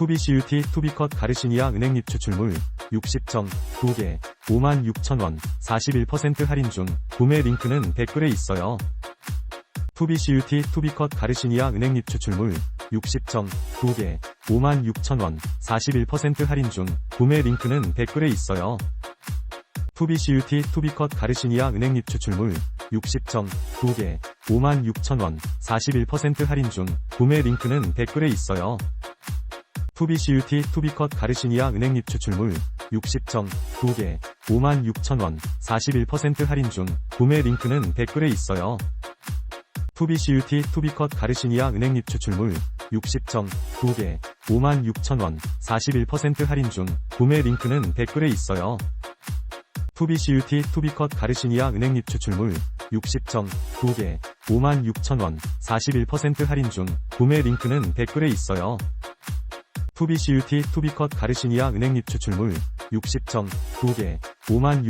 투비CUT 투비컷 가르시니아 은행잎 추출물 60정 2개 56,000원 41% 할인 중 구매 링크는 댓글에 있어요. 투비CUT 투비컷 가르시니아 은행잎 추출물 60정 2개 56,000원 41% 할인 중 구매 링크는 댓글에 있어요. 투비CUT 투비컷 가르시니아 은행잎 추출물 60정 2개 56,000원 41% 할인 중 구매 링크는 댓글에 있어요. 투비CUT 투비컷 가르시니아 은행잎 추출물 60정 2개 56,000원 41% 할인 중 구매 링크는 댓글에 있어요. 투비CUT 투비컷 가르시니아 은행잎 추출물 60정 2개 56,000원 41% 할인 중 구매 링크는 댓글에 있어요. 투비CUT 투비컷 가르시니아 은행잎 추출물 60정 2개 56,000원 41% 할인 중 구매 링크는 댓글에 있어요. 투비CUT 투비컷 가르시니아 은행잎 추출물 60정 2개 5만